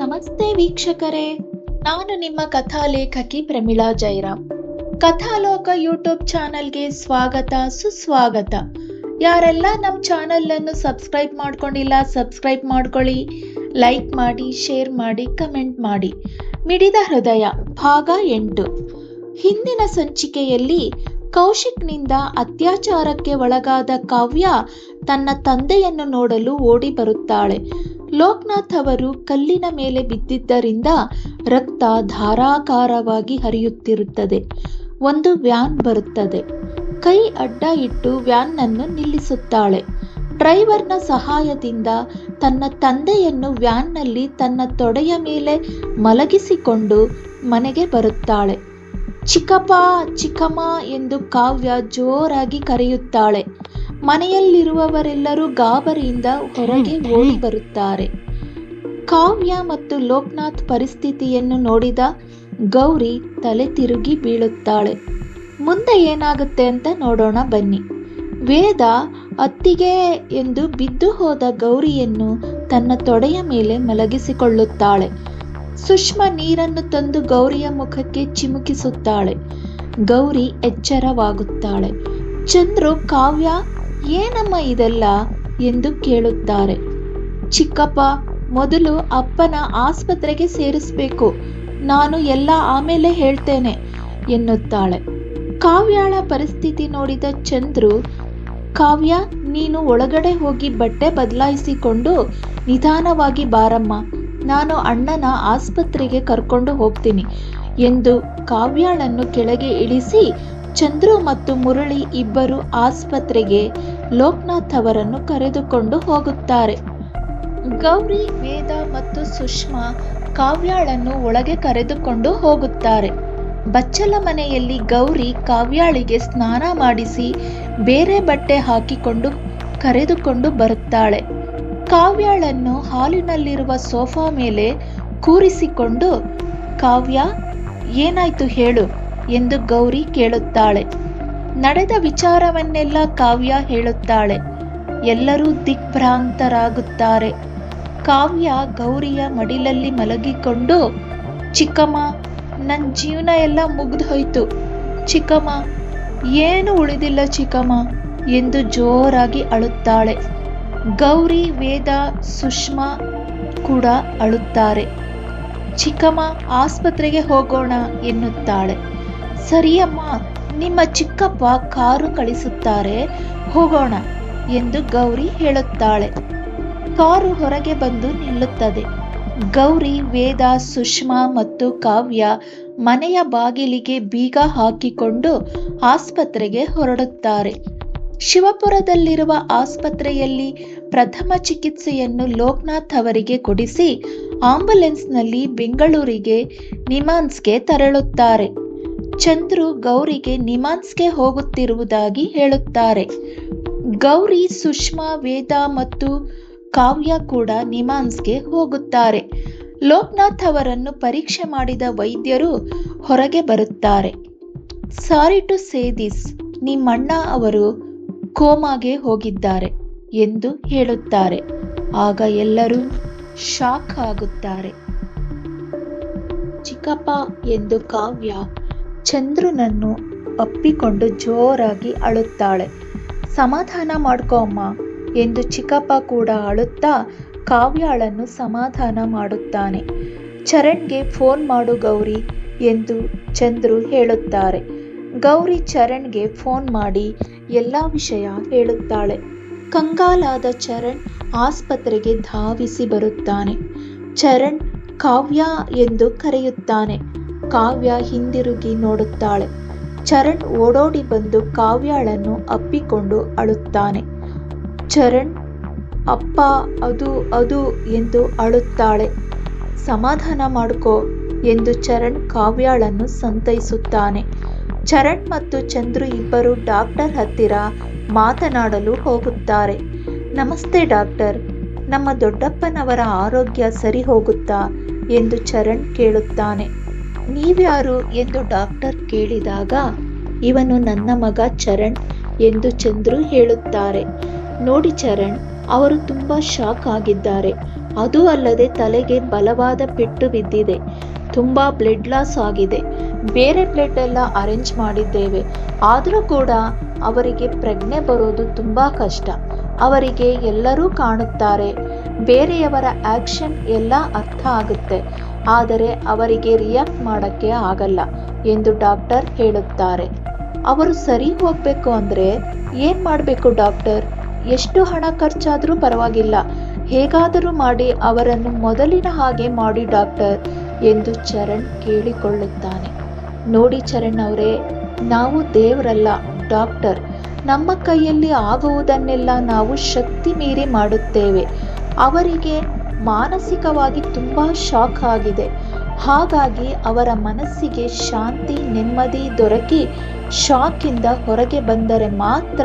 ನಮಸ್ತೆ ವೀಕ್ಷಕರೇ, ನಾನು ನಿಮ್ಮ ಕಥಾ ಲೇಖಕಿ ಪ್ರಮಿಳಾ ಜೈರಾಮ್ ಕಥಾಲೋಕ ಯೂಟ್ಯೂಬ್ ಚಾನಲ್ಗೆ ಸ್ವಾಗತ, ಸುಸ್ವಾಗತ. ಯಾರೆಲ್ಲ ನಮ್ಮ ಚಾನಲ್ ಅನ್ನು ಸಬ್ಸ್ಕ್ರೈಬ್ ಮಾಡ್ಕೊಂಡಿಲ್ಲ, ಸಬ್ಸ್ಕ್ರೈಬ್ ಮಾಡ್ಕೊಳ್ಳಿ. ಲೈಕ್ ಮಾಡಿ, ಶೇರ್ ಮಾಡಿ, ಕಮೆಂಟ್ ಮಾಡಿ. ಮಿಡಿದ ಹೃದಯ, ಭಾಗ ಎಂಟು. ಹಿಂದಿನ ಸಂಚಿಕೆಯಲ್ಲಿ ಕೌಶಿಕ್ನಿಂದ ಅತ್ಯಾಚಾರಕ್ಕೆ ಒಳಗಾದ ಕಾವ್ಯ ತನ್ನ ತಂದೆಯನ್ನು ನೋಡಲು ಓಡಿ ಬರುತ್ತಾಳೆ. ಲೋಕನಾಥ್ ಅವರು ಕಲ್ಲಿನ ಮೇಲೆ ಬಿದ್ದಿದ್ದರಿಂದ ರಕ್ತ ಧಾರಾಕಾರವಾಗಿ ಹರಿಯುತ್ತಿರುತ್ತದೆ. ಒಂದು ವ್ಯಾನ್ ಬರುತ್ತದೆ. ಕೈ ಅಡ್ಡ ಇಟ್ಟು ವ್ಯಾನ್ನನ್ನು ನಿಲ್ಲಿಸುತ್ತಾಳೆ. ಡ್ರೈವರ್ನ ಸಹಾಯದಿಂದ ತನ್ನ ತಂದೆಯನ್ನು ವ್ಯಾನ್ನಲ್ಲಿ ತನ್ನ ತೊಡೆಯ ಮೇಲೆ ಮಲಗಿಸಿಕೊಂಡು ಮನೆಗೆ ಬರುತ್ತಾಳೆ. ಚಿಕ್ಕಪ್ಪ ಚಿಕ್ಕಮ್ಮ ಎಂದು ಕಾವ್ಯ ಜೋರಾಗಿ ಕರೆಯುತ್ತಾಳೆ. ಮನೆಯಲ್ಲಿರುವವರೆಲ್ಲರೂ ಗಾಬರಿಯಿಂದ ಹೊರಗೆ ಓಡಿ ಬರುತ್ತಾರೆ. ಕಾವ್ಯ ಮತ್ತು ಲೋಕನಾಥ್ ಪರಿಸ್ಥಿತಿಯನ್ನು ನೋಡಿದ ಗೌರಿ ತಲೆ ತಿರುಗಿ ಬೀಳುತ್ತಾಳೆ. ಮುಂದೆ ಏನಾಗುತ್ತೆ ಅಂತ ನೋಡೋಣ ಬನ್ನಿ. ವೇದ ಅತ್ತಿಗೆ ಎಂದು ಬಿದ್ದು ಹೋದ ಗೌರಿಯನ್ನು ತನ್ನ ತೊಡೆಯ ಮೇಲೆ ಮಲಗಿಸಿಕೊಳ್ಳುತ್ತಾಳೆ. ಸುಷ್ಮ ನೀರನ್ನು ತಂದು ಗೌರಿಯ ಮುಖಕ್ಕೆ ಚಿಮುಕಿಸುತ್ತಾಳೆ. ಗೌರಿ ಎಚ್ಚರವಾಗುತ್ತಾಳೆ. ಚಂದ್ರು ಕಾವ್ಯ ಏನಮ್ಮ ಇದೆಲ್ಲ ಎಂದು ಕೇಳುತ್ತಾರೆ. ಚಿಕ್ಕಪ್ಪ, ಮೊದಲು ಅಪ್ಪನ ಆಸ್ಪತ್ರೆಗೆ ಸೇರಿಸ್ಬೇಕು. ನಾನು ಎಲ್ಲ ಆಮೇಲೆ ಹೇಳ್ತೇನೆ, ಎನ್ನುತ್ತಾಳೆ. ಕಾವ್ಯಾಳ ಪರಿಸ್ಥಿತಿ ನೋಡಿದ ಚಂದ್ರು, ಕಾವ್ಯ, ನೀನು ಒಳಗಡೆ ಹೋಗಿ ಬಟ್ಟೆ ಬದಲಾಯಿಸಿಕೊಂಡು ನಿಧಾನವಾಗಿ ಬಾರಮ್ಮ. ನಾನು ಅಣ್ಣನ ಆಸ್ಪತ್ರೆಗೆ ಕರ್ಕೊಂಡು ಹೋಗ್ತೀನಿ, ಎಂದು ಕಾವ್ಯಾಳನ್ನು ಕೆಳಗೆ ಇಳಿಸಿ ಚಂದ್ರು ಮತ್ತು ಮುರಳಿ ಇಬ್ಬರು ಆಸ್ಪತ್ರೆಗೆ ಲೋಕನಾಥ್ ಅವರನ್ನು ಕರೆದುಕೊಂಡು ಹೋಗುತ್ತಾರೆ. ಗೌರಿ, ವೇದ ಮತ್ತು ಸುಷ್ಮಾ ಕಾವ್ಯಾಳನ್ನು ಒಳಗೆ ಕರೆದುಕೊಂಡು ಹೋಗುತ್ತಾರೆ. ಬಚ್ಚಲ ಮನೆಯಲ್ಲಿ ಗೌರಿ ಕಾವ್ಯಾಳಿಗೆ ಸ್ನಾನ ಮಾಡಿಸಿ ಬೇರೆ ಬಟ್ಟೆ ಹಾಕಿಕೊಂಡು ಕರೆದುಕೊಂಡು ಬರುತ್ತಾಳೆ. ಕಾವ್ಯಾಳನ್ನು ಹಾಲಿನಲ್ಲಿರುವ ಸೋಫಾ ಮೇಲೆ ಕೂರಿಸಿಕೊಂಡು, ಕಾವ್ಯ, ಏನಾಯ್ತು ಹೇಳು. ಎಂದು ಗೌರಿ ಕೇಳುತ್ತಾಳೆ. ನಡೆದ ವಿಚಾರವನ್ನೆಲ್ಲ ಕಾವ್ಯ ಹೇಳುತ್ತಾಳೆ. ಎಲ್ಲರೂ ದಿಗ್ಭ್ರಾಂತರಾಗುತ್ತಾರೆ. ಕಾವ್ಯ ಗೌರಿಯ ಮಡಿಲಲ್ಲಿ ಮಲಗಿಕೊಂಡು, ಚಿಕ್ಕಮ್ಮ ನನ್ನ ಜೀವನ ಎಲ್ಲ ಮುಗ್ದು ಹೋಯ್ತು ಚಿಕ್ಕಮ್ಮ, ಏನು ಉಳಿದಿಲ್ಲ ಚಿಕ್ಕಮ್ಮ? ಎಂದು ಜೋರಾಗಿ ಅಳುತ್ತಾಳೆ. ಗೌರಿ, ವೇದ, ಸುಷ್ಮಾ ಕೂಡ ಅಳುತ್ತಾರೆ. ಚಿಕ್ಕಮ್ಮ, ಆಸ್ಪತ್ರೆಗೆ ಹೋಗೋಣ ಎನ್ನುತ್ತಾಳೆ. ಸರಿಯಮ್ಮ, ನಿಮ್ಮ ಚಿಕ್ಕಪ್ಪ ಕಾರು ಕಳಿಸುತ್ತಾರೆ, ಹೋಗೋಣ ಎಂದು ಗೌರಿ ಹೇಳುತ್ತಾಳೆ. ಕಾರು ಹೊರಗೆ ಬಂದು ನಿಲ್ಲುತ್ತದೆ. ಗೌರಿ, ವೇದ, ಸುಷ್ಮಾ ಮತ್ತು ಕಾವ್ಯ ಮನೆಯ ಬಾಗಿಲಿಗೆ ಬೀಗ ಹಾಕಿಕೊಂಡು ಆಸ್ಪತ್ರೆಗೆ ಹೊರಡುತ್ತಾರೆ. ಶಿವಪುರದಲ್ಲಿರುವ ಆಸ್ಪತ್ರೆಯಲ್ಲಿ ಪ್ರಥಮ ಚಿಕಿತ್ಸೆಯನ್ನು ಲೋಕನಾಥ್ ಅವರಿಗೆ ಕೊಡಿಸಿ ಆಂಬುಲೆನ್ಸ್ನಲ್ಲಿ ಬೆಂಗಳೂರಿಗೆ, ನಿಮಾನ್ಸ್ಗೆ ತೆರಳುತ್ತಾರೆ. ಚಂದ್ರು ಗೌರಿಗೆ ನಿಮಾನ್ಸ್ಗೆ ಹೋಗುತ್ತಿರುವುದಾಗಿ ಹೇಳುತ್ತಾರೆ. ಗೌರಿ, ಸುಷ್ಮಾ, ವೇದ ಮತ್ತು ಕಾವ್ಯ ಕೂಡ ನಿಮಾನ್ಸ್ಗೆ ಹೋಗುತ್ತಾರೆ. ಲೋಕನಾಥ್ ಅವರನ್ನು ಪರೀಕ್ಷೆ ಮಾಡಿದ ವೈದ್ಯರು ಹೊರಗೆ ಬರುತ್ತಾರೆ. ಸಾರಿ ಟು ಸೇ ದಿಸ್, ನಿಮ್ಮಣ್ಣ ಅವರು ಕೋಮಾಗೆ ಹೋಗಿದ್ದಾರೆ ಎಂದು ಹೇಳುತ್ತಾರೆ. ಆಗ ಎಲ್ಲರೂ ಶಾಕ್ ಆಗುತ್ತಾರೆ. ಚಿಕ್ಕಪ್ಪ ಎಂದು ಕಾವ್ಯ ಚಂದ್ರನನ್ನು ಅಪ್ಪಿಕೊಂಡು ಜೋರಾಗಿ ಅಳುತ್ತಾಳೆ. ಸಮಾಧಾನ ಮಾಡ್ಕೋ ಅಮ್ಮ ಎಂದು ಚಿಕ್ಕಪ್ಪ ಕೂಡ ಅಳುತ್ತಾ ಕಾವ್ಯಾಳನ್ನು ಸಮಾಧಾನ ಮಾಡುತ್ತಾನೆ. ಚರಣ್ಗೆ ಫೋನ್ ಮಾಡು ಗೌರಿ ಎಂದು ಚಂದ್ರು ಹೇಳುತ್ತಾರೆ. ಗೌರಿ ಚರಣ್ಗೆ ಫೋನ್ ಮಾಡಿ ಎಲ್ಲ ವಿಷಯ ಹೇಳುತ್ತಾಳೆ. ಕಂಗಾಲಾದ ಚರಣ್ ಆಸ್ಪತ್ರೆಗೆ ಧಾವಿಸಿ ಬರುತ್ತಾನೆ. ಚರಣ್ ಕಾವ್ಯ ಎಂದು ಕರೆಯುತ್ತಾನೆ. ಕಾವ್ಯ ಹಿಂದಿರುಗಿ ನೋಡುತ್ತಾಳೆ. ಚರಣ್ ಓಡೋಡಿ ಬಂದು ಕಾವ್ಯಾಳನ್ನು ಅಪ್ಪಿಕೊಂಡು ಅಳುತ್ತಾನೆ. ಚರಣ್, ಅಪ್ಪ, ಅದು ಅದು ಎಂದು ಅಳುತ್ತಾಳೆ. ಸಮಾಧಾನ ಮಾಡ್ಕೋ ಎಂದು ಚರಣ್ ಕಾವ್ಯಾಳನ್ನು ಸಂತೈಸುತ್ತಾನೆ. ಚರಣ್ ಮತ್ತು ಚಂದ್ರು ಇಬ್ಬರು ಡಾಕ್ಟರ್ ಹತ್ತಿರ ಮಾತನಾಡಲು ಹೋಗುತ್ತಾರೆ. ನಮಸ್ತೆ ಡಾಕ್ಟರ್, ನಮ್ಮ ದೊಡ್ಡಪ್ಪನವರ ಆರೋಗ್ಯ ಸರಿ ಹೋಗುತ್ತಾ ಎಂದು ಚರಣ್ ಕೇಳುತ್ತಾನೆ. ನೀವ್ಯಾರು ಎಂದು ಡಾಕ್ಟರ್ ಕೇಳಿದಾಗ, ಇವನು ನನ್ನ ಮಗ ಚರಣ್ ಎಂದು ಚಂದ್ರು ಹೇಳುತ್ತಾರೆ. ನೋಡಿ ಚರಣ್, ಅವರು ತುಂಬ ಶಾಕ್ ಆಗಿದ್ದಾರೆ. ಅದೂ ಅಲ್ಲದೆ ತಲೆಗೆ ಬಲವಾದ ಪೆಟ್ಟು ಬಿದ್ದಿದೆ. ತುಂಬ ಬ್ಲಡ್ ಲಾಸ್ ಆಗಿದೆ. ಬೇರೆ ಬ್ಲಡ್ ಎಲ್ಲ ಅರೇಂಜ್ ಮಾಡಿದ್ದೇವೆ. ಆದರೂ ಕೂಡ ಅವರಿಗೆ ಪ್ರಜ್ಞೆ ಬರೋದು ತುಂಬ ಕಷ್ಟ. ಅವರಿಗೆ ಎಲ್ಲರೂ ಕಾಣುತ್ತಾರೆ. ಬೇರೆಯವರ ಆಕ್ಷನ್ ಎಲ್ಲ ಅರ್ಥ ಆಗುತ್ತೆ. ಆದರೆ ಅವರಿಗೆ ರಿಯಾಕ್ಟ್ ಮಾಡೋಕ್ಕೆ ಆಗಲ್ಲ ಎಂದು ಡಾಕ್ಟರ್ ಹೇಳುತ್ತಾರೆ. ಅವರು ಸರಿ ಹೋಗಬೇಕು ಅಂದರೆ ಏನು ಮಾಡಬೇಕು ಡಾಕ್ಟರ್? ಎಷ್ಟು ಹಣ ಖರ್ಚಾದರೂ ಪರವಾಗಿಲ್ಲ. ಹೇಗಾದರೂ ಮಾಡಿ ಅವರನ್ನು ಮೊದಲಿನ ಹಾಗೆ ಮಾಡಿ ಡಾಕ್ಟರ್ ಎಂದು ಚರಣ್ ಕೇಳಿಕೊಳ್ಳುತ್ತಾನೆ. ನೋಡಿ ಚರಣ್ ಅವರೇ, ನಾವು ದೇವರಲ್ಲ ಡಾಕ್ಟರ್. ನಮ್ಮ ಕೈಯಲ್ಲಿ ಆಗುವುದನ್ನೆಲ್ಲ ನಾವು ಶಕ್ತಿ ಮೀರಿ ಮಾಡುತ್ತೇವೆ. ಅವರಿಗೆ ಮಾನಸಿಕವಾಗಿ ತುಂಬ ಶಾಕ್ ಆಗಿದೆ. ಹಾಗಾಗಿ ಅವರ ಮನಸ್ಸಿಗೆ ಶಾಂತಿ, ನೆಮ್ಮದಿ ದೊರಕಿ ಶಾಕಿಂದ ಹೊರಗೆ ಬಂದರೆ ಮಾತ್ರ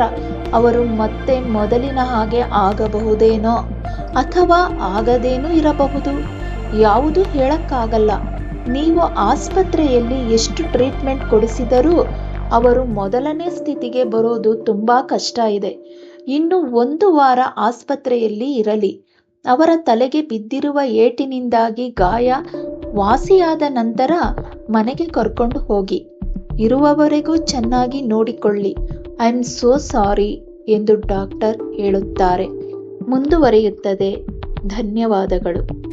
ಅವರು ಮತ್ತೆ ಮೊದಲಿನ ಹಾಗೆ ಆಗಬಹುದೇನೋ ಅಥವಾ ಆಗದೇನೂ ಇರಬಹುದು. ಯಾವುದು ಹೇಳಕ್ಕಾಗಲ್ಲ. ನೀವು ಆಸ್ಪತ್ರೆಯಲ್ಲಿ ಎಷ್ಟು ಟ್ರೀಟ್ಮೆಂಟ್ ಕೊಡಿಸಿದರೂ ಅವರು ಮೊದಲನೇ ಸ್ಥಿತಿಗೆ ಬರೋದು ತುಂಬ ಕಷ್ಟ ಇದೆ. ಇನ್ನು ಒಂದು ವಾರ ಆಸ್ಪತ್ರೆಯಲ್ಲಿ ಇರಲಿ. ಅವರ ತಲೆಗೆ ಬಿದ್ದಿರುವ ಏಟಿನಿಂದಾಗಿ ಗಾಯ ವಾಸಿಯಾದ ನಂತರ ಮನೆಗೆ ಕರ್ಕೊಂಡು ಹೋಗಿ. ಇರುವವರೆಗೂ ಚೆನ್ನಾಗಿ ನೋಡಿಕೊಳ್ಳಿ. ಐ ಆಮ್ ಸೋ ಸಾರಿ ಎಂದು ಡಾಕ್ಟರ್ ಹೇಳುತ್ತಾರೆ. ಮುಂದುವರಿಯುತ್ತದೆ. ಧನ್ಯವಾದಗಳು.